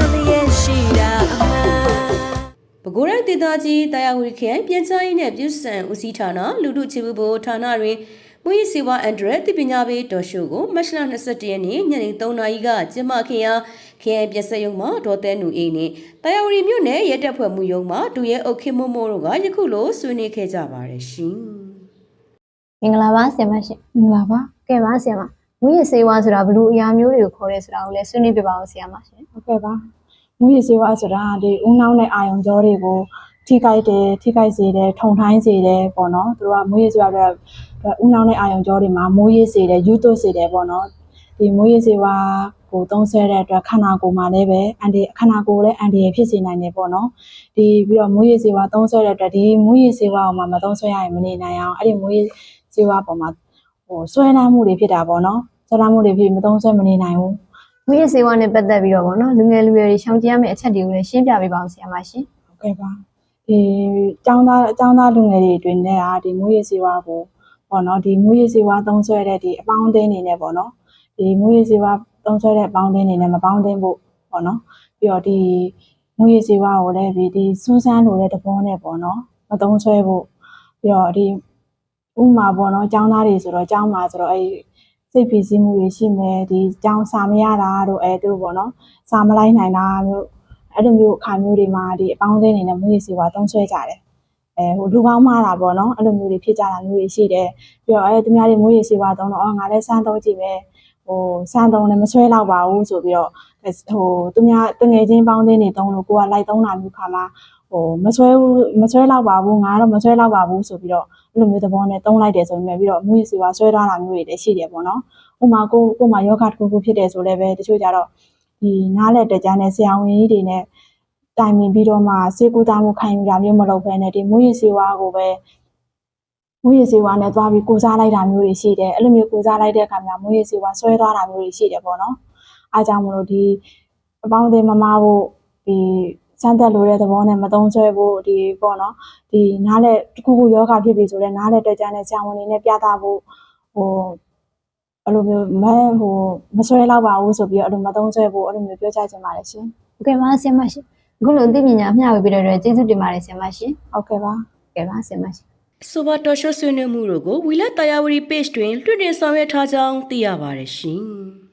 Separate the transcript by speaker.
Speaker 1: က်လျက်ရှိတာအမှန်
Speaker 2: ပဲခူးတိုင်းဒေသကြီးတရားဝတီခရိုင်ပြည်ကြားရေးနဲ့ပြည်စံဦးစီးဌာနလူထုချစ်မှုဘိုဌာနတွင်မွေးစီဝါအန်ဒရက်တပညာပေးတော်ရှိုးကိုမတ်လ21ရက်နေ့ညနေ3နာရီကကျင်းပခဲ့ရာခရိုင်ပြည်ဆက်ရုံမှာဒေါ်တဲနူအေးနဲ့တရားဝတီမြို့နယ်ရဲတပ်ဖွဲ့မှုရုံးမှဒူရဲအုတ်ခင်မို့မို့တို့ကယခုလိုဆွေးနွေးခဲ့ကြပါတယ်ရှင်။
Speaker 3: မင်္ဂလာပါဆရာမရှင်
Speaker 4: မင်္ဂလာပါ
Speaker 3: ကဲပါဆရာမ မူရစေဝါဆိုတာဘယ်လို့အရာမျိုးတွေကိုခေါ်ရဲဆိုတာကိုလည်းဆွေးနွေးပြပါဦးဆရာမရှင်
Speaker 4: ဟုတ်ကဲ့ပါမူရစေဝါဆိုတာဒီဦးနှောင်းတဲ့အာယုံကြောတွေကိုထိခိုက်တယ်ထိခိုက်စေတယ်ထုံထိုင်းစေတယ်ပေါ့နော်သူတို့ကမူရစေဝါအတွက်ဦးနှောင်းတဲ့အာယုံကြောတွေမှာမူရစေတယ်ယူသွစေတယ်ပေါ့နော်ဒီမူရစေဝါကိုသုံးဆွဲတဲ့အတွက်ခန္ဓာကိုယ်မှာလည်းပဲအန်ဒီခန္ဓာကိုယ်လည်းအန်ဒီရဖြစ်စေနိုင်တယ်ပေါ့နော်ဒီပြီးတော့မူရစေဝါသုံးဆွဲတဲ့အတွက်ဒီမူရစေဝါကိုမှမသုံးဆွဲရရင်မနေနိုင်အောင်အဲ့ဒီမူရစေဝါပေါ်မှာ ဟိုဆွဲလာမှုတွေဖြစ်တာပေါ့နော်ဆွဲလာမှုတွေဖြစ်မသုံးဆွဲမနေနိုင်ဘူး
Speaker 3: မူရစေဝါနဲ့ပတ်သက်ပြီးတော့ဗောနော်လူငယ်လူရွယ်တွေရှောင်ကျဉ်ရမယ့်အချက်တွေကိုလည်းရှင်းပြပေးပါဦးဆရာမရှင်
Speaker 4: ဟုတ်ကဲ့ပါဒီចောင်းသားចောင်းသားလူငယ်တွေအတွင်းနဲ့อ่ะဒီမူရည်စေဝါကိုပေါ့နော်ဒီမူရည်စေဝါသုံးဆွဲတဲ့ဒီအပေါင်းအသင်းအနေနဲ့ပေါ့နော်ဒီမူရည်စေဝါသုံးဆွဲတဲ့အပေါင်းအသင်းအနေနဲ့မပေါင်းသင်းဖို့ပေါ့နော်ပြီးတော့ဒီမူရည်စေဝါကိုလည်းဒီဒီစူးစမ်းလို့တဲ့သဘောနဲ့ပေါ့နော်မသုံးဆွဲဖို့ပြီးတော့ဒီ ဥမာပေါ့နော်ကျောင်းသားတွေဆိုတော့ကျောင်းမှာဆိုတော့အဲစိတ်ဖိစီးမှုတွေရှိမယ်ဒီကျောင်းစာမရတာတို့အဲတို့ပေါ့နော်စာမလိုက်နိုင်တာမျိုးအဲ့လိုမျိုးအခါမျိုးတွေမှာဒီအပေါင်းအသင်းတွေနဲ့မွေးရစီဝါတုံးဆွဲကြတယ်အဲဟိုလူပေါင်းမာတာပေါ့နော်အဲ့လိုမျိုးတွေဖြစ်ကြတာမျိုးတွေရှိတယ်ပြီးတော့အဲသူများတွေမွေးရစီဝါတုံးတော့အော်ငါလည်းစမ်းသုံးကြည့်မယ်ဟိုစမ်းသုံးလည်းမဆွဲတော့ပါဘူးဆိုပြီးတော့ဟိုသူများတငယ်ချင်းပေါင်းသင်းတွေတုံးလို့ကိုကလိုက်တုံးတာမျိုးခါမှာ ဟိုမဆွဲဘူးမဆွဲတော့ပါဘူးငါတော့မဆွဲတော့ပါဘူးဆိုပြီးတော့အဲ့လိုမျိုးသဘောနဲ့တုံးလိုက်တယ်ဆိုပေမဲ့ပြီးတော့မွေးရစီဝါဆွဲထားတာမျိုးတွေလည်းရှိတယ်ပေါ့နော်ဥပမာကိုကိုမှယောဂတစ်ခုခုဖြစ်တယ်ဆိုလည်းပဲတချို့ကြတော့ဒီနားလက်တကြတဲ့ဆရာဝန်ကြီးတွေနဲ့တိုင်ပင်ပြီးတော့မှစေကူတာမှုခံယူတာမျိုးမလုပ်ဘဲနဲ့ဒီမူရည်စေဝါကိုပဲမူရည်စေဝါနဲ့သွားပြီးကိုစားလိုက်တာမျိုးတွေရှိတယ်အဲ့လိုမျိုးကိုစားလိုက်တဲ့အခါမှာမူရည်စေဝါဆွဲသွားတာမျိုးတွေရှိတယ်ပေါ့နော်အားကြောင့်မလို့ဒီအပေါင်းအသင်းမမဖို့ဒီ စမ်းသက်လို့တဲ့သဘောနဲ့မသုံးဆွဲဖို့ဒီပေါ့နော်ဒီနားလက်တစ်ခုခုယောဂဖြစ်ပြီဆိုတော့နားလက်တက်ကြတဲ့ဆရာဝန်တွေနဲ့ပြသဖို့ဟိုအဲ့လိုမျိုးမဟိုမဆွဲတော့ပါဘူးဆိုပြီးတော့အဲ့လိုမသုံးဆွဲဖို့အဲ့လိုမျိုးပြောချချင်ပါတယ်ရှင်
Speaker 3: ဟုတ်ကဲ့ပါဆရာမရှင်အခုလိုအသိပညာအမျှဝေပေးတဲ့အတွက်ကျေးဇူးတင်ပါတယ်ဆရာမရှင်
Speaker 4: ဟုတ်ကဲ့ပါ
Speaker 3: ဟုတ်ကဲ့ပါဆရာမရှင်
Speaker 2: ဆိုပါတော်ရှိုးဆွေးနွေးမှုတို့ကိုဝီလက်တရားဝတီ page တွင်လွှင့်တင်ဆောင်ရွက်ထားကြောင်းသိရပါတယ်ရှင်။